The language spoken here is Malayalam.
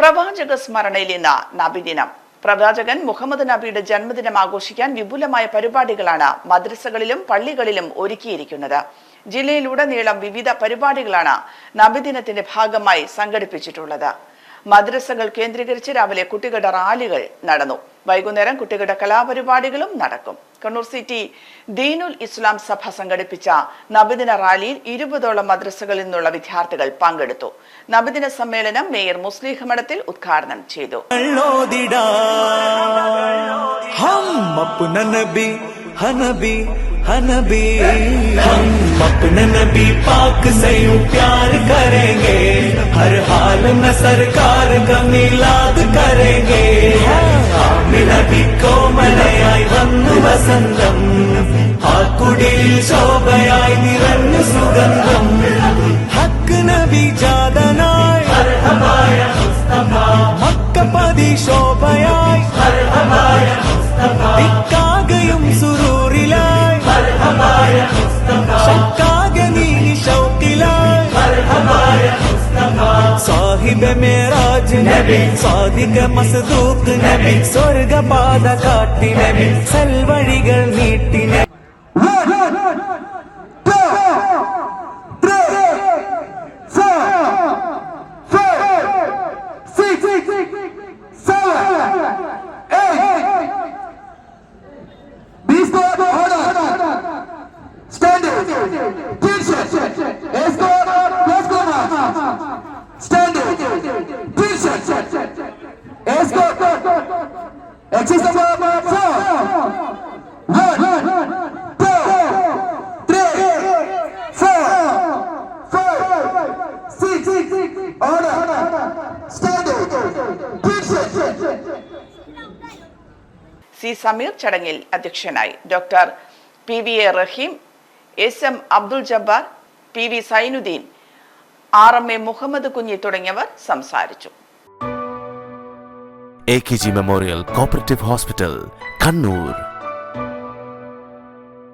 പ്രവാചക സ്മരണയിൽ ഇന്ന് നബിദിനം. പ്രവാചകൻ മുഹമ്മദ് നബിയുടെ ജന്മദിനം ആഘോഷിക്കാൻ വിപുലമായ പരിപാടികളാണ് മദ്രസകളിലും പള്ളികളിലും ഒരുക്കിയിരിക്കുന്നത്. ജില്ലയിലുടനീളം വിവിധ പരിപാടികളാണ് നബിദിനത്തിന്റെ ഭാഗമായി സംഘടിപ്പിച്ചിട്ടുള്ളത്. മദ്രസകൾ കേന്ദ്രീകരിച്ച് രാവിലെ കുട്ടികളുടെ റാലികൾ നടന്നു. വൈകുന്നേരം കുട്ടികളുടെ കലാപരിപാടികളും നടക്കും. കണ്ണൂർ സിറ്റി ദീനുൽ ഇസ്ലാം സഭ സംഘടിപ്പിച്ച നബിദിന റാലിയിൽ ഇരുപതോളം മദ്രസകളിൽ നിന്നുള്ള വിദ്യാർത്ഥികൾ പങ്കെടുത്തു നബിദിന സമ്മേളനം മേയർ മുസ്ലിം മഠത്തിൽ ഉദ്ഘാടനം ചെയ്തു लोदिडा हम अपना नबी हनबी हनबी हम अपने नबी पाक से यूं प्यार करेंगे हर हाल में सरकार का मिलाद करेंगे ആമി നബി കോമലയായി വന്നു വസന്തം. ആ കുടിയിൽ ശോഭയായി നിറഞ്ഞു സുഗന്ധം. ഹക്ക് നബി ജാതനായി. മക്കപ്പതി ശോഭയായി. ഇക്കാകയും സുരൂറിലായി ശക്കാകെ നീ ശൗക്കിലായി. സാഹിബ് മേറാജ് നബി സാദിക മസ്ദൂക്ക് നബി സ്വർഗപാത കാട്ടി നബി സൽവഴികൾ Exercise number four. One, two, three, four, five, six. Order. Standing. T-shirt. C Sameer ചടങ്ങിൽ അധ്യക്ഷനായി doctor P V A Rahim S M Abdul Jabbar P V Zainuddin R M A Muhammad Kunhi തുടങ്ങിയവർ സംസാരിച്ചു. A K G memorial cooperative hospital Kannur